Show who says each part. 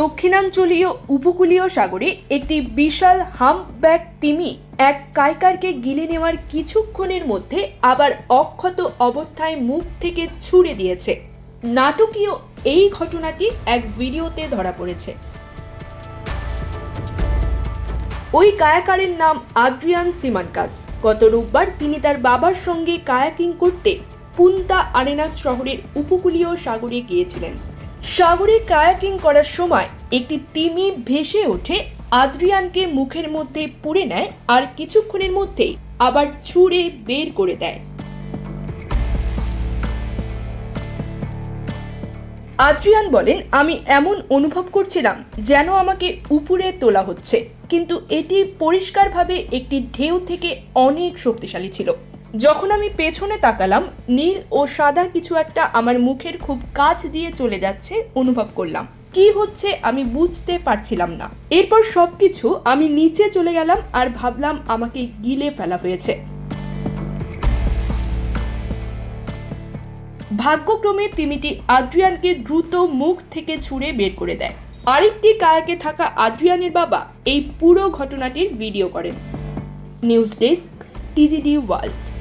Speaker 1: দক্ষিণাঞ্চলীয় উপকূলীয় সাগরে একটি বিশাল হাম্পব্যাক তিমি এক কায়কারকে গিলে নেওয়ার কিছুক্ষণের মধ্যে আবার অক্ষত অবস্থায় মুখ থেকে ছুড়ে দিয়েছে। নাটকীয় এই ঘটনাটি এক ভিডিওতে ধরা পড়েছে। ওই কায়াকারের নাম আদ্রিয়ান সিমানকাস। গত রোববার তিনি তার বাবার সঙ্গে কায়াকিং করতে পুন্তা আরেনাস শহরের উপকূলীয় সাগরে গিয়েছিলেন। সাগরে কায়াকিং করার সময় একটি তিমি ভেসে ওঠে, আদ্রিয়ানকে মুখের মধ্যে পুড়ে নেয় আর কিছুক্ষণের মধ্যেই আবার ছুঁড়ে বের করে দেয়। আদ্রিয়ান বলেন, আমি এমন অনুভব করছিলাম যেন আমাকে উপরে তোলা হচ্ছে, কিন্তু এটি পরিষ্কারভাবে একটি ঢেউ থেকে অনেক শক্তিশালী ছিল। যখন আমি পেছনে তাকালাম, নীল ও সাদা কিছু একটা আমার মুখের খুব কাছ দিয়ে চলে যাচ্ছে অনুভব করলাম। কি হচ্ছে আমি বুঝতে পারছিলাম না। এরপর সবকিছু আমি নিচে চলে গেলাম আর ভাবলাম আমাকে গিলে ফেলা হয়েছে। ভাগ্যক্রমে তিমিটি আদ্রিয়ানকে দ্রুত মুখ থেকে ছুঁড়ে বের করে দেয়। আরেকটি কায়াকে থাকা আদ্রিয়ানের বাবা এই পুরো ঘটনাটির ভিডিও করেন। News desk, TGD world.